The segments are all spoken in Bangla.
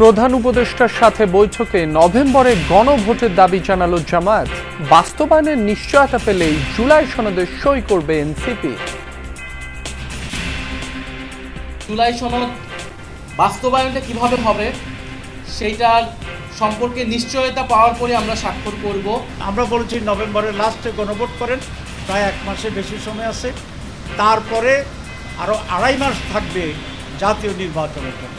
প্রধান উপদেষ্টার সাথে বৈঠকে নভেম্বরে গণভোটের দাবি জানালো জামায়াত। বাস্তবায়নের নিশ্চয়তা পেলেই জুলাই সনদে সই করবে এনসিপি। জুলাই সনদ বাস্তবায়নটা কীভাবে হবে সেইটার সম্পর্কে নিশ্চয়তা পাওয়ার পরে আমরা স্বাক্ষর করব। আমরা বলেছি নভেম্বরের লাস্টে গণভোট করেন প্রায় এক মাসের বেশি সময় আছে। তারপরে আরও আড়াই মাস থাকবে জাতীয় নির্বাচনের জন্য।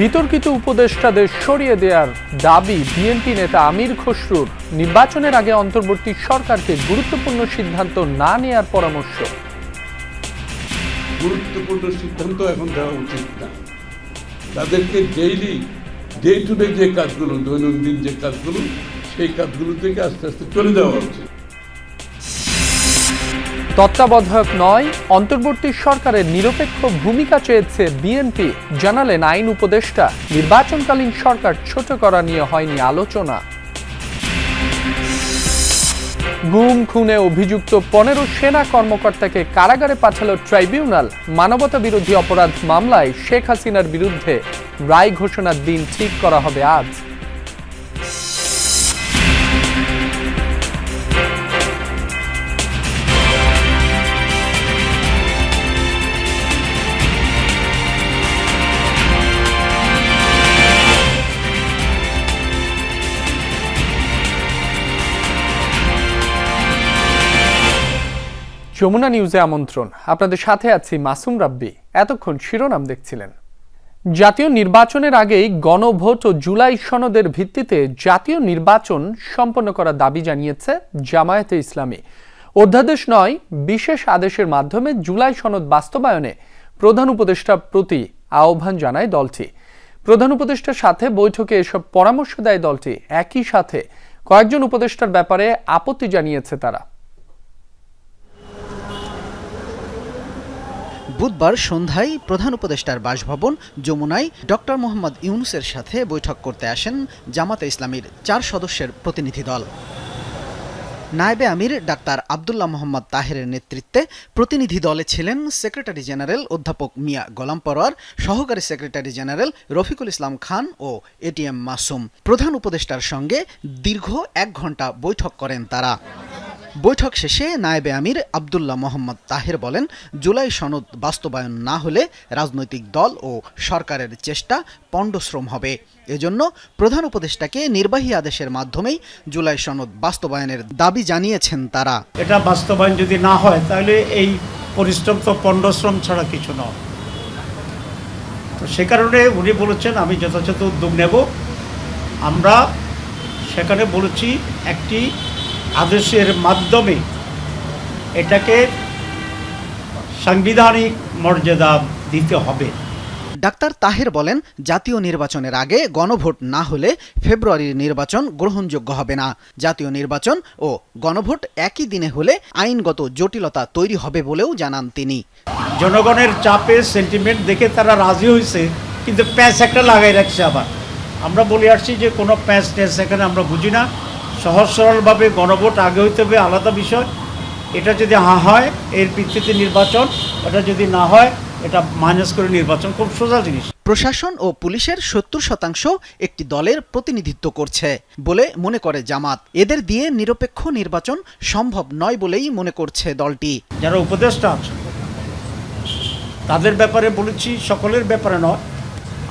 বিতর্কিত উপদেষ্টাদের সরিয়ে দেওয়ার দাবি বিএনপি নেতা আমির খসরুর। নির্বাচনের আগে অন্তর্বর্তী সরকারকে গুরুত্বপূর্ণ সিদ্ধান্ত না নেয়ার পরামর্শ। গুরুত্বপূর্ণ সিদ্ধান্ত এখন দেওয়া উচিত না। তাদেরকে ডেইলি ডে টু ডে যে কাজগুলো, দৈনন্দিন যে কাজগুলো, সেই কাজগুলো থেকে আস্তে আস্তে চলে যাওয়া উচিত। তত্ত্বাবধায়ক নয়, অন্তর্বর্তী সরকারের নিরপেক্ষ ভূমিকা চেয়েছে বিএনপি, জানালেন আইন উপদেষ্টা। নির্বাচনকালীন সরকার ছোট করা নিয়ে হয়নি আলোচনা। গুম, খুনে অভিযুক্ত পনেরো সেনা কর্মকর্তাকে কারাগারে পাঠালো ট্রাইব্যুনাল। মানবতা বিরোধী অপরাধ মামলায় শেখ হাসিনার বিরুদ্ধে রায় ঘোষণার দিন ঠিক করা হবে আজ। যমুনা নিউজে আমন্ত্রণ। আপনাদের সাথে আছি মাসুম রাব্বি। এতক্ষণ শিরোনাম দেখছিলেন। জাতীয় নির্বাচনের আগেই গণভোট ও জুলাই সনদের ভিত্তিতে জাতীয় নির্বাচন সম্পন্ন করার দাবি জানিয়েছে জামায়াতে ইসলামী। অধ্যাদেশ নয়, বিশেষ আদেশের মাধ্যমে জুলাই সনদ বাস্তবায়নে প্রধান উপদেষ্টার প্রতি আহ্বান জানায় দলটি। প্রধান উপদেষ্টার সাথে বৈঠকে এসব পরামর্শ দেয় দলটি। একই সাথে কয়েকজন উপদেষ্টার ব্যাপারে আপত্তি জানিয়েছে তারা। বুধবার সন্ধ্যায় প্রধান উপদেষ্টার বাসভবন, যমুনায় ডক্টর মোহাম্মদ ইউনুসের সাথে বৈঠক করতে আসেন জামাতে ইসলামীর চার সদস্যের প্রতিনিধি দল। নায়েবে আমির ডাক্তার আবদুল্লাহ মোহাম্মদ তাহেরের নেতৃত্বে প্রতিনিধি দলে ছিলেন সেক্রেটারি জেনারেল অধ্যাপক মিয়া গোলাম পরোয়ার, সহকারী সেক্রেটারি জেনারেল রফিকুল ইসলাম খান ও এটিএম মাসুম। প্রধান উপদেষ্টার সঙ্গে দীর্ঘ এক ঘণ্টা বৈঠক করেন তারা। বৈঠক শেষে নায়েবে আমির আবদুল্লাহ মোহাম্মদ তাহের বলেন, জুলাই সনদ বাস্তবায়ন না হলে রাজনৈতিক দল ও সরকারের চেষ্টা পণ্ডশ্রম হবে। এজন্য প্রধান উপদেষ্টাকে নির্বাহী আদেশের মাধ্যমেই জুলাই সনদ বাস্তবায়নের দাবি জানিয়েছেন তারা। এটা বাস্তবায়ন যদি না হয়, তাহলে এই পরিশ্রম তো পণ্ডশ্রম ছাড়া কিছু নয়। তো সে কারণে উনি বলেছেন, আমি যথাযথ উদ্যোগ নেব। আমরা সেখানে বলেছি, একটি আদেশের মাধ্যমে এটাকে সাংবিধানিক মর্যাদা দিতে হবে। ডাক্তার তাহের বলেন জাতীয় নির্বাচনের আগে গণভোট না হলে ফেব্রুয়ারির নির্বাচন গ্রহণযোগ্য হবে না। জাতীয় নির্বাচন ও গণভোট একই দিনে হলে আইনগত জটিলতা তৈরি হবে বলেও জানান তিনি। জনগণের চাপে সেন্টিমেন্ট দেখে তারা রাজি হয়েছে কিন্তু প্যাঁচ একটা লাগাই রাখছে আবার। আমরা বলে আসছি যে কোনো প্যাঁচ ট্যাঁচ এখানে আমরা বুঝি না। সহজ সরলভাবে গণভোট আগে হইতে হবে আলাদা বিষয়। এটা যদি হা হয় এর ভিত্তিতে নির্বাচন। এটা যদি না হয় এটা মাইনাস করে নির্বাচন। খুব সোজা জিনিস। প্রশাসন ও পুলিশের সত্তর শতাংশ একটি দলের প্রতিনিধিত্ব করছে বলে মনে করে জামাত। এদের দিয়ে নিরপেক্ষ নির্বাচন সম্ভব নয় বলেই মনে করছে দলটি। যারা উপদেষ্টা আছে তাদের ব্যাপারে বলেছি সকলের ব্যাপারে নয়।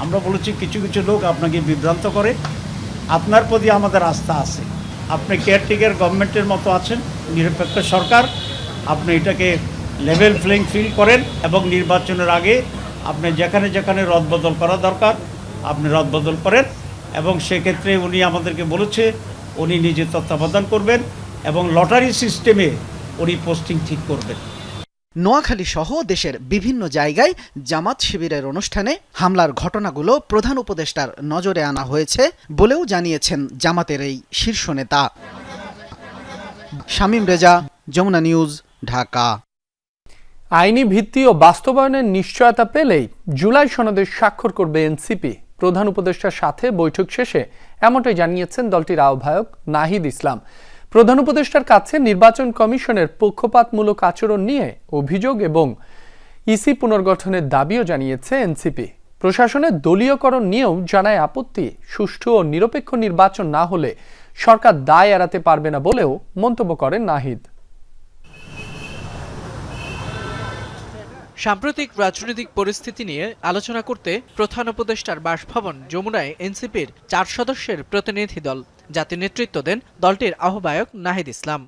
আমরা বলেছি কিছু কিছু লোক আপনাকে বিভ্রান্ত করে। আপনার প্রতি আমাদের আস্থা আছে। আপনি কেয়ারটেকার গভর্নমেন্টের মতো আছেন, নিরপেক্ষ সরকার, আপনি এটাকে লেভেল প্লেইং ফিল করেন এবং নির্বাচনের আগে আপনি যেখানে যেখানে রদবদল করা দরকার, আপনি রদবদল করেন এবং সেক্ষেত্রে উনি আমাদেরকে বলেছে, উনি নিজে তত্ত্বাবধান করবেন এবং লটারি সিস্টেমে উনি পোস্টিং ঠিক করবেন। নোয়াখালী সহ দেশের বিভিন্ন জায়গায় জামাত শিবিরের অনুষ্ঠানে হামলার ঘটনাগুলো প্রধান উপদেষ্টার নজরে আনা হয়েছে বলেও জানিয়েছেন জামাতের এই শীর্ষ নেতা। শামীম রেজা, যমুনা নিউজ, ঢাকা। আইনি ভিত্তি ও বাস্তবায়নের নিশ্চয়তা পেলেই জুলাই সনদে স্বাক্ষর করবে এনসিপি। প্রধান উপদেষ্টার সাথে বৈঠক শেষে এমনটাই জানিয়েছেন দলটির আহ্বায়ক নাহিদ ইসলাম। প্রধান উপদেষ্টার কাছে নির্বাচন কমিশনের পক্ষপাতমূলক আচরণ নিয়ে অভিযোগ এবং ইসি পুনর্গঠনের দাবিও জানিয়েছে এনসিপি। প্রশাসনের দলীয়করণ নিয়েও জানায় আপত্তি। সুষ্ঠু ও নিরপেক্ষ নির্বাচন না হলে সরকার দায় এড়াতে পারবে না বলেও মন্তব্য করেন নাহিদ। সাম্প্রতিক রাজনৈতিক পরিস্থিতি নিয়ে আলোচনা করতে প্রধান উপদেষ্টার বাসভবন যমুনায় এনসিপির চার সদস্যের প্রতিনিধি দল। জাতীয় নেতৃত্ব দেন দলটির আহ্বায়ক নাহিদ ইসলাম।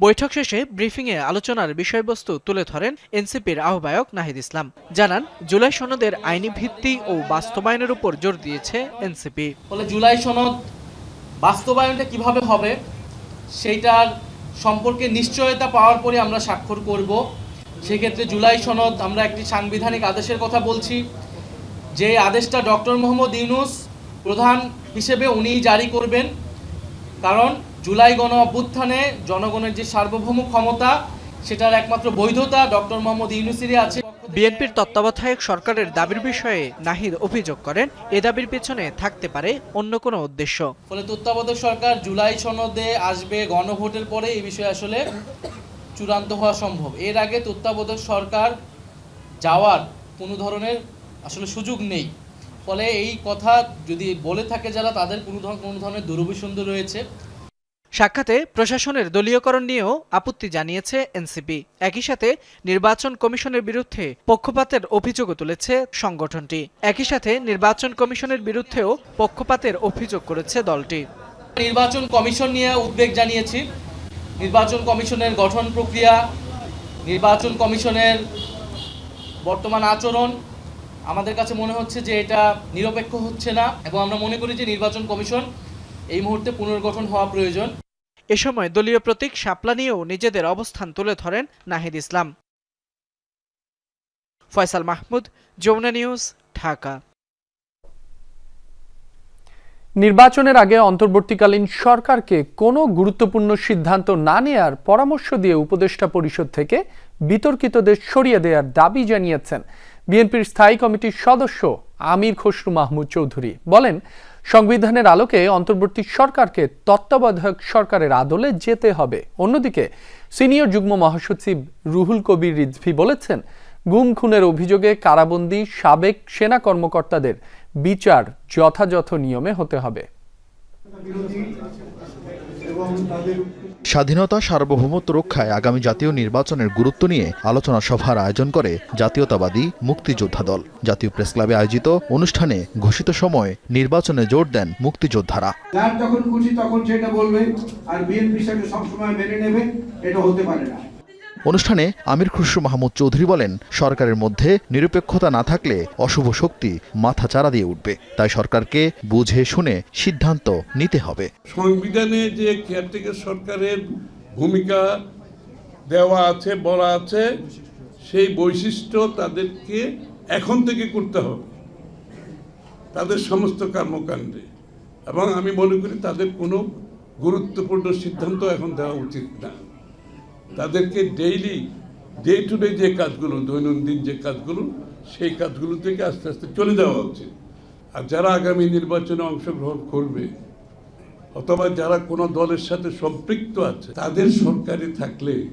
বৈঠক শেষে ব্রিফিংয়ে আলোচনার বিষয়বস্তু তুলে ধরেন এনসিপির আহ্বায়ক নাহিদ ইসলাম। জানান, জুলাই সনদের আইনি ভিত্তি ও বাস্তবায়নের উপর জোর দিয়েছে এনসিপি। ফলে জুলাই সনদ বাস্তবায়নটা কীভাবে হবে সেইটার সম্পর্কে নিশ্চয়তা পাওয়ার পরে আমরা স্বাক্ষর করব। সেক্ষেত্রে জুলাই সনদ আমরা একটি সাংবিধানিক আদেশের কথা বলছি। যে আদেশটা ডক্টর মোহাম্মদ ইউনুস প্রধান হিসেবে উনিই জারি করবেন। কারণ জুলাই গণ অভ্যুত্থানে জনগণের যে সার্বভৌম ক্ষমতা সেটার একমাত্র বৈধতা ডক্টর মোহাম্মদ ইউনুসিরি আছে। বিএনপির তত্ত্বাবধায়ক সরকারের দাবির বিষয়ে নাহিদ অভিযোগ করেন এ দাবির পেছনে থাকতে পারে অন্য কোনো উদ্দেশ্য। ফলে তত্ত্বাবধায়ক সরকার জুলাই সনদে আসবে গণভোটের পরে এই বিষয়ে আসলে চূড়ান্ত হওয়া সম্ভব। এর আগে তত্ত্বাবধায়ক সরকার যাওয়ার কোনো ধরনের আসলে সুযোগ নেই। ফলে এই কথা যদি বলে থাকে যারা তাদের কোনো ধরনের কোনো ধরনের দুরভিসন্ধি রয়েছে। সাক্ষাতে প্রশাসনের দলীয়করণ নিয়েও আপত্তি জানিয়েছে এনসিপি। একই সাথে নির্বাচন কমিশনের বিরুদ্ধে পক্ষপাতের অভিযোগও তুলেছে সংগঠনটি। একই সাথে নির্বাচন কমিশনের বিরুদ্ধেও পক্ষপাতের অভিযোগ করেছে দলটি। নির্বাচন কমিশন নিয়ে উদ্বেগ জানিয়েছি। নির্বাচন কমিশনের গঠন প্রক্রিয়া নির্বাচন কমিশনের বর্তমান আচরণ আমাদের কাছে মনে হচ্ছে যে এটা নিরপেক্ষ হচ্ছে না এবং আমরা মনে করি যে নির্বাচন কমিশন এই মুহূর্তে পুনর্গঠন হওয়া প্রয়োজন। এ সময় দলীয় প্রতীক শাপলা নিয়েও নিজেদের অবস্থান তুলে ধরেন নাহিদ ইসলাম। ফয়সাল মাহমুদ যমুনা নিউজ ঢাকা। নির্বাচনের আগে অন্তর্বর্তীকালীন সরকারকে কোনো গুরুত্বপূর্ণ সিদ্ধান্ত না নেয়ার পরামর্শ দিয়ে উপদেষ্টা পরিষদ থেকে বিতর্কিতদের সরিয়ে দেওয়ার দাবি জানিয়েছেন বিএনপির স্থায়ী কমিটির সদস্য আমির খসরু মাহমুদ চৌধুরী বলেন, সংবিধানের আলোকে অন্তর্বর্তী সরকারকে তত্ত্বাবধায়ক সরকারের আদলে যেতে হবে। অন্যদিকে, সিনিয়র যুগ্ম মহাসচিব রুহুল কবির রিজভি বলেছেন, গুম খুনের অভিযোগে কারাবন্দী সাবেক সেনা কর্মকর্তাদের বিচার যথাযথ নিয়মে হতে হবে। স্বাধীনতা সার্বভৌমত্ব রক্ষায় আগামী জাতীয় নির্বাচনের গুরুত্ব নিয়ে আলোচনা সভার আয়োজন করে জাতীয়তাবাদী মুক্তিযোদ্ধা দল। জাতীয় প্রেস ক্লাবে আয়োজিত অনুষ্ঠানে ঘোষিত সময় নির্বাচনে জোর দেন মুক্তিযোদ্ধারা। যখন খুশি তখন সেটা বলবে, আর বিএনপি সবসময় মেনে নেবে, এটা হতে পারে না। অনুষ্ঠানে আমির খুসরু মাহমুদ চৌধুরী বলেন, সরকারের মধ্যে নিরপেক্ষতা না থাকলে অশুভ শক্তি মাথা চারা দিয়ে উঠবে। তাই সরকারকে বুঝে শুনে সিদ্ধান্ত নিতে হবে। সংবিধানে যে কেয়ারটেকার সরকারের ভূমিকা দেওয়া আছে, বলা আছে, সেই বৈশিষ্ট্য তাদেরকে এখন থেকে করতে হবে। তাদের সমস্ত কর্মকাণ্ডে। এবং আমি মনে করি তাদের কোনো গুরুত্বপূর্ণ সিদ্ধান্ত এখন দেওয়া উচিত না। তাদেরকে ডেইলি ডে টু ডে যে কাজগুলো, দৈনন্দিন যে কাজগুলো, সেই কাজগুলো থেকে আস্তে আস্তে চলে যাওয়া উচিত। আর যারা আগামী নির্বাচনে অংশগ্রহণ করবে, অথবা যারা কোনো দলের সাথে সম্পৃক্ত আছে, তাদের সরকারে থাকলে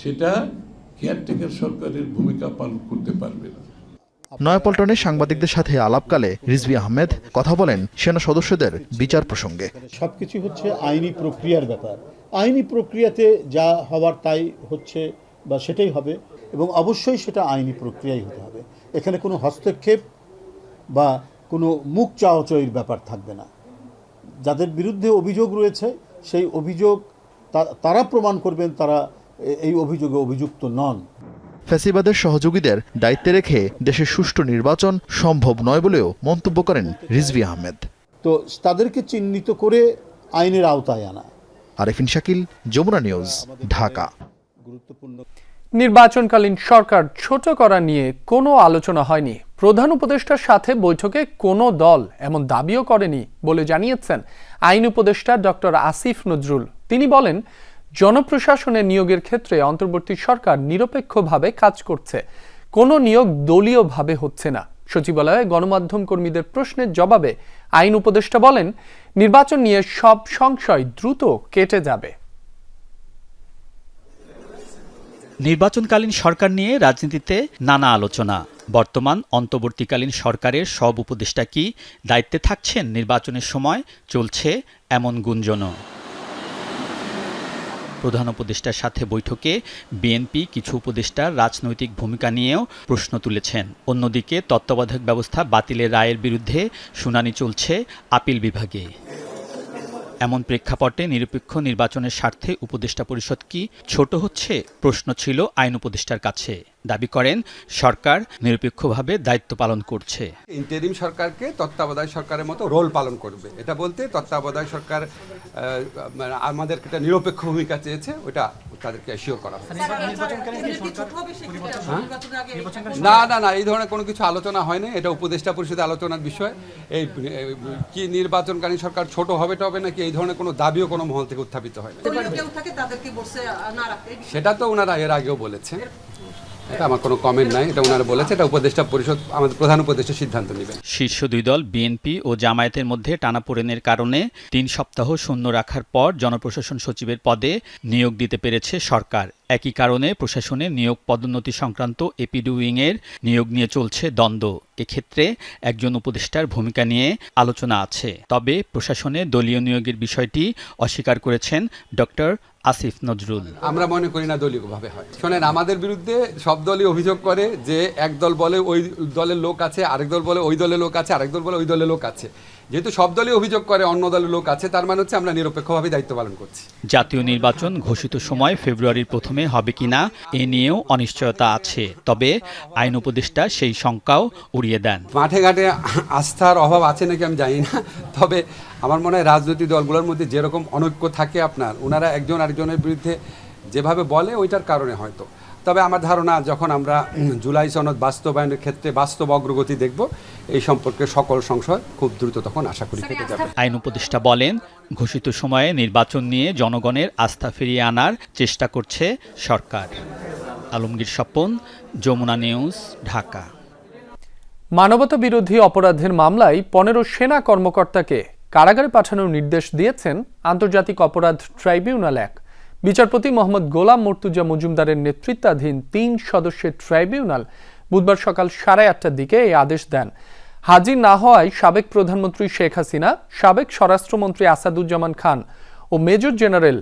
সেটা কেয়ারটেকার সরকারের ভূমিকা পালন করতে পারবে না। নয়াপল্টনে সাংবাদিকদের সাথে আলাপকালে রিজভি আহমেদ কথা বলেন সেনা সদস্যদের বিচার প্রসঙ্গে। সবকিছু হচ্ছে আইনি প্রক্রিয়ার ব্যাপার। আইনি প্রক্রিয়াতে যা হওয়ার তাই হচ্ছে বা সেটাই হবে এবং অবশ্যই সেটা আইনি প্রক্রিয়াই হতে হবে। এখানে কোনো হস্তক্ষেপ বা কোনো মুখ চাওয়াচয়ের ব্যাপার থাকবে না। যাদের বিরুদ্ধে অভিযোগ রয়েছে, সেই অভিযোগ তারা প্রমাণ করবেন, তারা এই অভিযোগে অভিযুক্ত নন। ফ্যাসিবাদের সহযোগীদের দায়িত্বে রেখে দেশের সুষ্ঠু নির্বাচন সম্ভব নয় বলেও মন্তব্য করেন রিজভি আহমেদ। তো তাদেরকে চিহ্নিত করে আইনের আওতায় আনা। আরেফিন শাকিল যমুনা নিউজ ঢাকা। গুরুত্বপূর্ণ নির্বাচনকালীন সরকার ছোট করা নিয়ে কোনো আলোচনা হয়নি। প্রধান উপদেষ্টার সাথে বৈঠকে কোনো দল এমন দাবিও করেনি বলে জানিয়েছেন আইন উপদেষ্টা ডক্টর আসিফ নজরুল। তিনি বলেন জনপ্রশাসনে নিয়োগের ক্ষেত্রে অন্তর্বর্তী সরকার নিরপেক্ষভাবে কাজ করছে। কোনো নিয়োগ দলীয়ভাবে হচ্ছে না। সচিবালয়ে গণমাধ্যম কর্মীদের প্রশ্নের জবাবে আইন উপদেষ্টা বলেন, নির্বাচন নিয়ে সব সংশয় দ্রুত কেটে যাবে। নির্বাচনকালীন সরকার নিয়ে রাজনীতিতে নানা আলোচনা। বর্তমান অন্তর্বর্তীকালীন সরকারের সব উপদেষ্টা কি দায়িত্বে থাকছেন নির্বাচনের সময়? চলছে এমন গুঞ্জনও। প্রধান উপদেষ্টার সাথে বৈঠকে বিএনপি কিছু উপদেষ্টার রাজনৈতিক ভূমিকা নিয়েও প্রশ্ন তুলেছেন। অন্যদিকে তত্ত্বাবধায়ক ব্যবস্থা বাতিলের রায়ের বিরুদ্ধে শুনানি চলছে আপিল বিভাগে। এমন প্রেক্ষাপটে নিরপেক্ষ নির্বাচনের স্বার্থে উপদেষ্টা পরিষদ কি ছোট হচ্ছে? প্রশ্ন ছিল আইন উপদেষ্টার কাছে। দাবি করেন সরকার নিরপেক্ষভাবে দায়িত্ব পালন করছে। ইন্টারিম সরকারকে তত্ত্বাবধায়ক সরকারের মতো রোল পালন করবে। এটা বলতে তত্ত্বাবধায়ক সরকার মানে আমাদের একটা নিরপেক্ষ ভূমিকা চেয়েছে ওটা তাদেরকে অ্যাসিওর করা। হ্যাঁ? না না না এই ধরনের কোনো কিছু আলোচনা হয়নি। এটা উপদেষ্টা পরিষদে আলোচনার বিষয়। এই কি নির্বাচনকালীন সরকার ছোট হবে টবে নাকি এই ধরনের কোনো দাবিও কোনো মহল থেকে উত্থাপিত হয় না। সেটা তো ওনারা এর আগেও বলেছেন এটা আমার কোনো কমেন্ট নাই, এটা ওনারা বলেছে, এটা উপদেষ্টা পরিষদ, আমাদের প্রধান উপদেষ্টা সিদ্ধান্ত নেবেন শীর্ষ দুই দল, বিএনপি ও জামায়াতের মধ্যে টানাপোড়েনের কারণে তিন সপ্তাহ শূন্য রাখার পর জনপ্রশাসন সচিবের পদে নিয়োগ দিতে পেরেছে সরকার। একই কারণে প্রশাসনে নিয়োগ পদোন্নতি সংক্রান্ত এপিডুইংয়ের নিয়োগ নিয়ে চলছে দ্বন্দ্ব। এক্ষেত্রে একজন উপদেষ্টার ভূমিকা নিয়ে আলোচনা আছে। তবে প্রশাসনে দলীয় নিয়োগের বিষয়টি অস্বীকার করেছেন ডক্টর আসিফ নজরুল। আমরা মনে করি না দলীয়ভাবে হয়। শোনেন আমাদের বিরুদ্ধে সব দলই অভিযোগ করে যে এক দল বলে ওই দলের লোক আছে আরেক দল বলে ওই দলের লোক আছে আরেক দল বলে ওই দলের লোক আছে। যেহেতু সব দলই অভিযোগ করে অন্য দলের লোক আছে তার মানে হচ্ছে আমরা নিরপেক্ষভাবে দায়িত্ব পালন করছি। জাতীয় নির্বাচন ঘোষিত সময় ফেব্রুয়ারির প্রথমে হবে কিনা এ নিয়েও অনিশ্চয়তা আছে। তবে আইন উপদেষ্টা সেই শঙ্কাও উড়িয়ে দেন। মাঠে ঘাটে আস্থার অভাব আছে নাকি আমি জানি না। তবে আমার মনে হয় রাজনৈতিক দলগুলোর মধ্যে যেরকম অনৈক্য থাকে আপনার ওনারা একজন আরেকজনের বিরুদ্ধে যেভাবে বলে ওইটার কারণে হয়তো। তবে আমার ধারণা যখন আমরা জুলাই সনদ বাস্তবায়নের ক্ষেত্রে বাস্তব অগ্রগতি দেখব এই সম্পর্কে সকল সংশয় খুব দ্রুত তখন আশা করি কেটে যাবে। আইন উপদেষ্টা বলেন ঘোষিত সময়ে নির্বাচন নিয়ে জনগণের আস্থা ফিরিয়ে আনার চেষ্টা করছে সরকার। আলমগীর স্বপন যমুনা নিউজ ঢাকা। মানবতা বিরোধী অপরাধের মামলায় পনেরো সেনা কর্মকর্তাকে কারাগারে পাঠানোর নির্দেশ দিয়েছেন আন্তর্জাতিক অপরাধ ট্রাইব্যুনাল এক। বিচারপতি মোহাম্মদ গোলাম মর্তুজা মজুমদারের নেতৃত্বাধীন তিন সদস্যের ট্রাইব্যুনাল বুধবার সকাল সাড়ে আটটার দিকে এই আদেশ দেন। হাজির না হওয়ায় সাবেক প্রধানমন্ত্রী শেখ হাসিনা, সাবেক স্বরাষ্ট্রমন্ত্রী আসাদুজ্জামান খান ও মেজর জেনারেল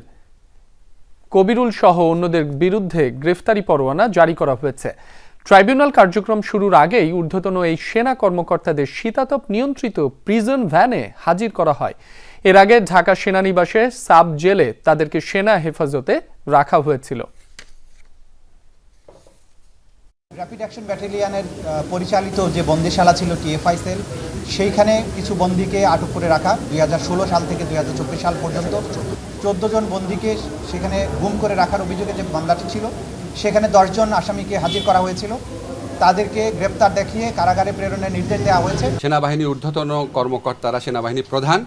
কবিরুল সহ অন্যদের বিরুদ্ধে গ্রেফতারি পরোয়ানা জারি করা হয়েছে। ট্রাইব্যুনাল কার্যক্রম শুরুর আগেই ঊর্ধ্বতন এই সেনা কর্মকর্তাদের শীতাতপ নিয়ন্ত্রিত প্রিজন ভ্যানে হাজির করা হয়। এর আগে ঢাকা সেনানিবাসে সাব জেলে তাদেরকে সেনা হেফাজতে রাখা হয়েছিল। র্যাপিড অ্যাকশন ব্যাটালিয়ানের পরিচালিত যে বন্দিশালা ছিল টিএফআই সেল, সেইখানে কিছু বন্দিকে আটক করে রাখা, দুই হাজার ষোলো সাল থেকে দুই হাজার চব্বিশ সাল পর্যন্ত। চোদ্দ জন বন্দিকে সেখানে গুম করে রাখার অভিযোগে যে মামলাটি ছিল সেখানে দশজন আসামিকে হাজির করা হয়েছিল। তাদেরকে গ্রেপ্তার দেখিয়ে কারাগারে প্রেরণের নির্দেশ দেওয়া হয়েছে। সেনাবাহিনীর ঊর্ধ্বতন কর্মকর্তারা সেনাবাহিনী প্রধান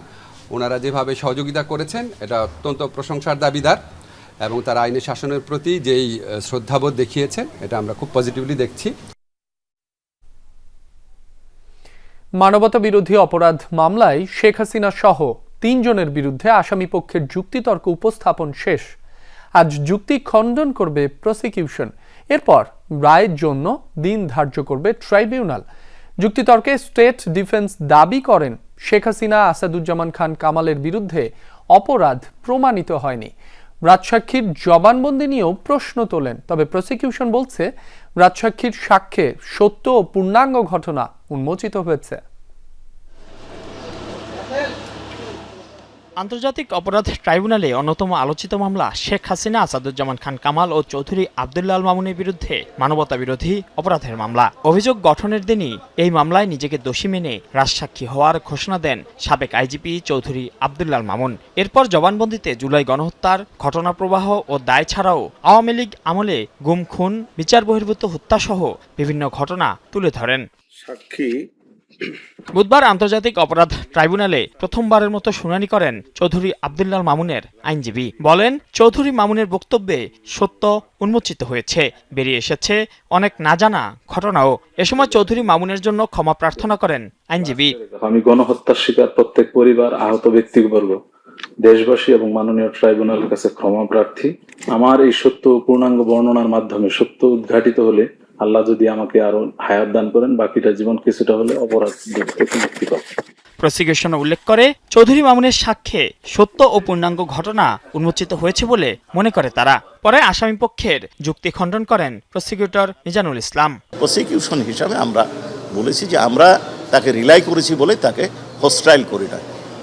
ওনারা যেভাবে সহযোগিতা করেছেন এটা অত্যন্ত প্রশংসার দাবিদার এবং তারা আইনের শাসনের প্রতি যেই শ্রদ্ধাবোধ দেখিয়েছেন এটা আমরা খুব পজিটিভলি দেখছি। মানবতা বিরোধী অপরাধ মামলায় শেখ হাসিনা সহ তিনজনের বিরুদ্ধে আসামি পক্ষের যুক্তিতর্ক উপস্থাপন শেষ। আজ যুক্তি খণ্ডন করবে প্রসিকিউশন এরপর রায়ের জন্য দিন ধার্য করবে ট্রাইব্যুনাল যুক্তিতর্কে স্টেট ডিফেন্স দাবি করেন শেখ হাসিনা, আসাদুজ্জামান খান কামালের বিরুদ্ধে অপরাধ প্রমাণিত হয়নি। রাজসাক্ষীর জবানবন্দি নিয়েও প্রশ্ন তোলেন, তবে প্রসিকিউশন বলছে, রাজসাক্ষীর সাক্ষ্যে সত্য ও পূর্ণাঙ্গ ঘটনা উন্মোচিত হয়েছে। আন্তর্জাতিক অপরাধ ট্রাইব্যুনালে অন্যতম আলোচিত মামলা শেখ হাসিনা, আসাদুজ্জামান খান কামাল ও চৌধুরী আবদুল্লাল মামুনের বিরুদ্ধে মানবতা বিরোধী অপরাধের মামলা। অভিযোগ গঠনের দিনই এই মামলায় নিজেকে দোষী মেনে রাজসাক্ষী হওয়ার ঘোষণা দেন সাবেক আইজিপি চৌধুরী আবদুল্লাল মামুন। এরপর জবানবন্দিতে জুলাই গণহত্যার ঘটনা প্রবাহ ও দায় ছাড়াও আওয়ামী লীগ আমলে গুম, খুন, বিচার বহির্ভূত হত্যাসহ বিভিন্ন ঘটনা তুলে ধরেন। সাক্ষী বুধবার আন্তর্জাতিক অপরাধ ট্রাইব্যুনালে প্রথমবারের মতো শুনানি করেন চৌধুরী আবদুল্লাল মামুনের আইনজীবী। বলেন, চৌধুরী মামুনের বক্তব্যে সত্য উন্মোচিত হয়েছে। বেরিয়ে এসেছে অনেক না জানা ঘটনাও। এ সময় চৌধুরী মামুনের জন্য ক্ষমা প্রার্থনা করেন আইনজীবী। আমি গণহত্যার শিকার প্রত্যেক পরিবার, আহত ব্যক্তিবর্গ, দেশবাসী এবং মাননীয় ট্রাইব্যুনালের কাছে ক্ষমা প্রার্থী। আমার এই সত্য পূর্ণাঙ্গ বর্ণনার মাধ্যমে সত্য উদ্ঘাটিত হলে আল্লাহ যদি আমাকে আরও হায়াত দান করেন বাকিটা জীবন কিছুটা হলে অপরাধ থেকে মুক্তি পাবো। প্রসিকিউশন উল্লেখ করে চৌধুরী মামুনের সাক্ষ্যে সত্য ও পূর্ণাঙ্গ ঘটনা উন্মোচিত হয়েছে বলে মনে করে তারা। পরে আসামি পক্ষের যুক্তি খণ্ডন করেন প্রসিকিউটর মিজানুল ইসলাম। প্রসিকিউশন হিসাবে আমরা বলেছি যে আমরা তাকে রিলাই করেছি বলে তাকে হোস্টাইল করি না।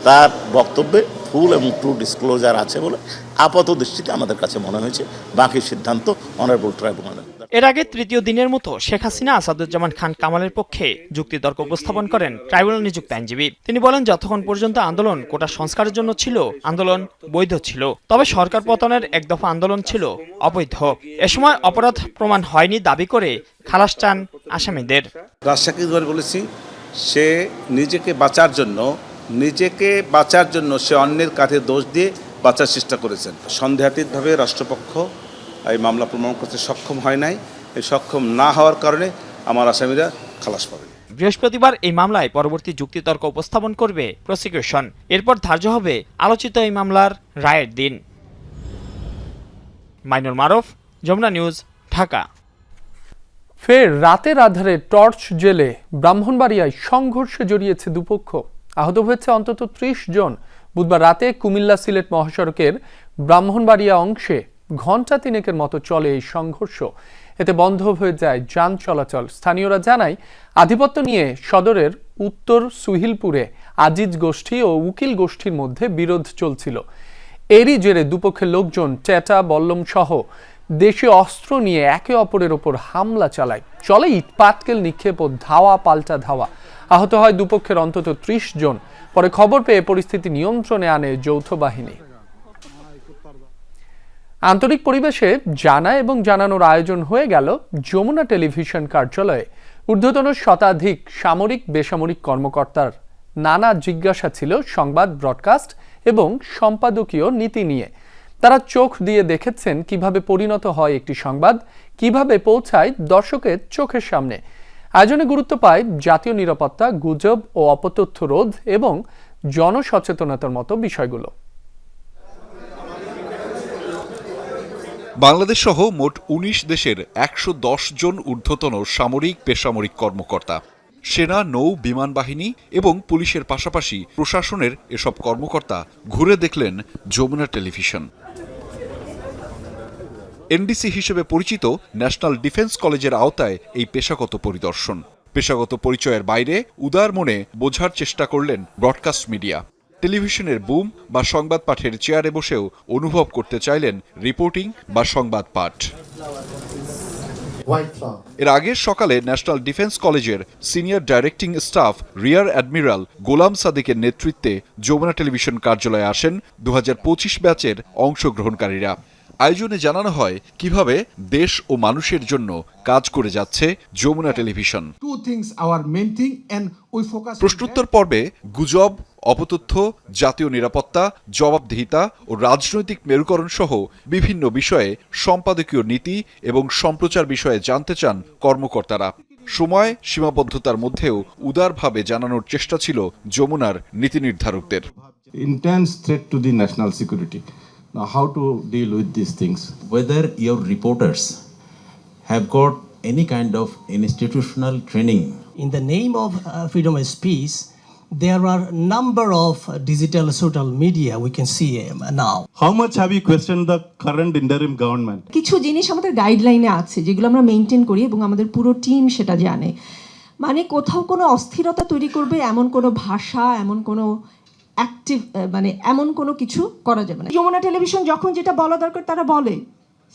তার বক্তব্যে ফুল এবং ট্রু ডিসক্লোজার আছে বলে আপাত দৃষ্টিতে আমাদের কাছে মনে হয়েছে। বাকি সিদ্ধান্ত অনারেবল ট্রাইব্যুনালের এর আগে তৃতীয় দিনের মতো শেখ হাসিনা, আসাদুজ্জামান খান কামালের পক্ষে যুক্তিতর্ক উপস্থাপন করেন ট্রাইব্যুনাল নিযুক্ত আইনজীবী। তিনি বলেন, যতক্ষণ পর্যন্ত আন্দোলন কোটা সংস্কারের জন্য ছিল, আন্দোলন বৈধ ছিল। তবে সরকার পতনের এক দফা আন্দোলন ছিল অবৈধ। এ সময় অপরাধ প্রমাণ হয়নি দাবি করে খালাস চান আসামিদের। বলেছি, সে নিজেকে বাঁচার জন্য, নিজেকে বাঁচার জন্য সে অন্যের কাঁধে দোষ দিয়ে বাঁচার চেষ্টা করেছেন। সন্দেহাতীতভাবে রাষ্ট্রপক্ষ এই মামলা প্রমাণ করতে সক্ষম হয় নাই। এই সক্ষম না হওয়ার কারণে আমার আসামিরা খালাস পাবে বৃহস্পতিবার এই মামলায় পরবর্তী যুক্তিতর্ক উপস্থাপন করবে প্রসিকিউশন। এরপর ধার্য হবে আলোচিত এই মামলার রায়ের দিন। মাইনুল মারুফ যমুনা নিউজ ঢাকা। ফের রাতের আধারে টর্চ জেলে ব্রাহ্মণবাড়িয়ায় সংঘর্ষে জড়িয়েছে দুপক্ষ। আহত হয়েছে অন্তত ত্রিশ জন। বুধবার রাতে কুমিল্লা সিলেট মহাসড়কের ব্রাহ্মণবাড়িয়া অংশে ঘণ্টা তিনেকের মতো চলে এই সংঘর্ষ। এতে বন্ধ হয়ে যায় যান চলাচল। স্থানীয়রা জানায়, আধিপত্য নিয়ে সদরের উত্তর সুহিলপুরে আজিজ গোষ্ঠী ও উকিল গোষ্ঠীর মধ্যে বিরোধ চলছিল। এরই জেরে দুপক্ষের লোকজন, টেটা, বল্লম সহ দেশীয় অস্ত্র নিয়ে একে অপরের ওপর হামলা চালায়। চলে ইটপাটকেল নিক্ষেপ ও ধাওয়া, পাল্টা ধাওয়া। আহত হয় দুপক্ষের অন্তত ত্রিশ জন। পরে খবর পেয়ে পরিস্থিতি নিয়ন্ত্রণে আনে যৌথ বাহিনী। আন্তরিক পরিবেশে জানা এবং জানানোর আয়োজন হয়ে গেল যমুনা টেলিভিশন কার্যালয়ে। ঊর্ধ্বতন শতাধিক সামরিক বেসামরিক কর্মকর্তার নানা জিজ্ঞাসা ছিল সংবাদ ব্রডকাস্ট এবং সম্পাদকীয় নীতি নিয়ে। তারা চোখ দিয়ে দেখেছেন কীভাবে পরিণত হয় একটি সংবাদ, কীভাবে পৌঁছায় দর্শকের চোখের সামনে। আয়োজনে গুরুত্ব পায় জাতীয় নিরাপত্তা, গুজব ও অপতথ্য রোধ এবং জনসচেতনতার মতো বিষয়গুলো। বাংলাদেশ সহ মোট ১৯ দেশের একশো দশ জন ঊর্ধ্বতন সামরিক, বেসামরিক কর্মকর্তা। সেনা, নৌ, বিমান বাহিনী এবং পুলিশের পাশাপাশি প্রশাসনের এসব কর্মকর্তা ঘুরে দেখলেন যমুনা টেলিভিশন। এনডিসি হিসেবে পরিচিত ন্যাশনাল ডিফেন্স কলেজের আওতায় এই পেশাগত পরিদর্শন। পেশাগত পরিচয়ের বাইরে উদার মনে বোঝার চেষ্টা করলেন ব্রডকাস্ট মিডিয়া। টেলিভিশনের বুম বা সংবাদ পাঠের চেয়ারে বসেও অনুভব করতে চাইলেন রিপোর্টিং বা সংবাদ পাঠ। এর আগের সকালে ন্যাশনাল ডিফেন্স কলেজের senior directing staff rear admiral Golam সাদিকের নেতৃত্বে যমুনা টেলিভিশন কার্যালয়ে আসেন দু হাজার পঁচিশ ব্যাচের অংশগ্রহণকারীরা। আয়োজনে জানানো হয় কীভাবে দেশ ও মানুষের জন্য কাজ করে যাচ্ছে যমুনা টেলিভিশন। প্রশ্নোত্তর পর্বে গুজব অপতথ্য জাতীয় নিরাপত্তা জবাবদিহিতা ও রাজনৈতিক মেরুকরণ সহ বিভিন্ন বিষয়ে সম্পাদকীয় নীতি এবং সম্প্রচার বিষয়ে জানতে চান কর্মকর্তারা। সময় সীমাবদ্ধতার মধ্যেও উদারভাবে জানানোর চেষ্টা ছিল যমুনার নীতি নির্ধারকদের। Intense threat to the national security. Now, how to deal with these things? Whether your reporters have got any kind of institutional training. In the name of uh, freedom of speech, there are a number of uh, digital social media we can see um, now. How much have you questioned the current interim government? কিছু জিনিস আমাদের গাইডলাইনে আছে যেগুলো আমরা মেনটেন করি এবং আমাদের পুরো টিম সেটা জানে মানে কোথাও কোনো অস্থিরতা তৈরি করবে এমন কোনো ভাষা এমন কোনো অ্যাক্টিভ মানে এমন কোনো কিছু করা যাবে না। যমুনা টেলিভিশন যখন যেটা বলা দরকার তারা বলে।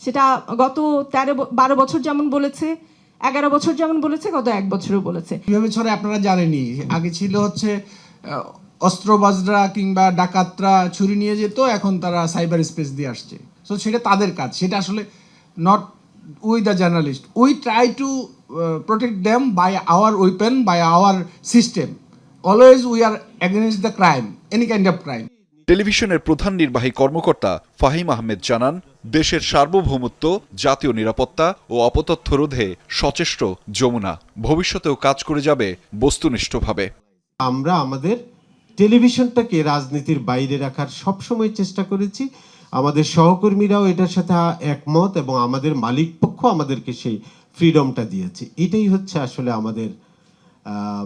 সেটা গত তেরো বারো বছর যেমন বলেছে, এগারো বছর যেমন বলেছে, গত এক বছরও বলেছে। কীভাবে ছড়ে আপনারা জানেনই। আগে ছিল হচ্ছে অস্ত্রবাজরা কিংবা ডাকাতরা ছুরি নিয়ে যেত, এখন তারা সাইবার স্পেস দিয়ে আসছে। সো সেটা তাদের কাজ। সেটা আসলে not we the journalist we try to protect them by our weapon by our system always we are against the crime any kind of crime টেলিভিশনের প্রধান নির্বাহী কর্মকর্তা ফাহিম আহমেদ জানান দেশের সার্বভৌমত্ব জাতীয় নিরাপত্তা ও অপতথ্য রোধে সচেষ্ট যমুনা। ভবিষ্যতেও কাজ করে যাবে বস্তুনিষ্ঠভাবে। আমরা আমাদের টেলিভিশনটাকে রাজনীতির বাইরে রাখার সবসময় চেষ্টা করেছি। আমাদের সহকর্মীরাও এটার সাথে একমত এবং আমাদের মালিক পক্ষ আমাদেরকে সেই ফ্রিডমটা দিয়েছে। এটাই হচ্ছে আসলে আমাদের আহ,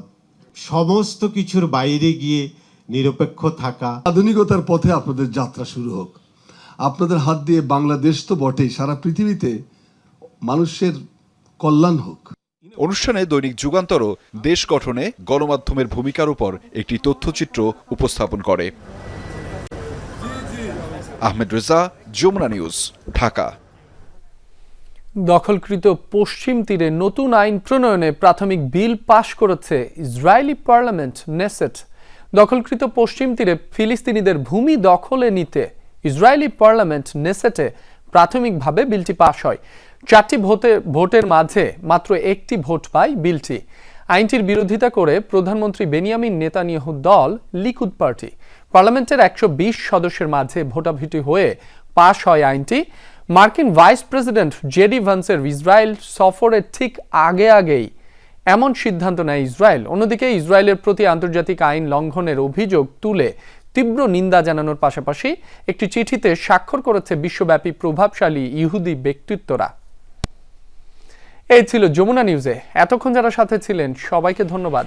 সমস্ত কিছুর বাইরে গিয়ে নিরপেক্ষ থাকা। আধুনিকতার পথে আপনাদের যাত্রা শুরু হোক। আপনাদের হাত দিয়ে বাংলাদেশ তো বটেই সারা পৃথিবীতে মানুষের কল্যাণ হোক। অনুষ্ঠানে দৈনিক যুগান্তরও দেশ গঠনে গণমাধ্যমের ভূমিকার উপর একটি তথ্যচিত্র উপস্থাপন করে। আহমেদ রেজা যমুনা নিউজ ঢাকা। দখলকৃত পশ্চিম তীরে নতুন আইন প্রণয়নে প্রাথমিক বিল পাশ করেছে ইসরায়েলি পার্লামেন্ট, নেসেট। দখলকৃত পশ্চিম তীরে ফিলিস্তিনিদের ভূমি দখলে নিতে ইসরায়েলি পার্লামেন্ট, নেসেটে প্রাথমিকভাবে বিলটি পাশ হয়। চারটি ভোটে ভোটের মাঝে মাত্র একটি ভোট পায় বিলটি। আইনটির বিরোধিতা করে প্রধানমন্ত্রী বেনিয়ামিন নেতানিয়াহু দল লিকুদ পার্টি। পার্লামেন্টের একশো বিশ সদস্যের মাঝে ভোটাভুটি হয়ে পাশ হয় আইনটি। মার্কিন ভাইস প্রেসিডেন্ট জেডি ভান্সের ইসরায়েল সফরের ঠিক আগে আগেই এমন সিদ্ধান্ত নেয় ইসরায়েল। অন্যদিকে ইসরায়েলের প্রতি আন্তর্জাতিক আইন লঙ্ঘনের অভিযোগ তুলে তীব্র নিন্দা জানানোর পাশাপাশি একটি চিঠিতে স্বাক্ষর করেছে বিশ্বব্যাপী প্রভাবশালী ইহুদি ব্যক্তিত্বরা। এই ছিল যমুনা নিউজে। এতক্ষণ যারা সাথে ছিলেন, সবাইকে ধন্যবাদ।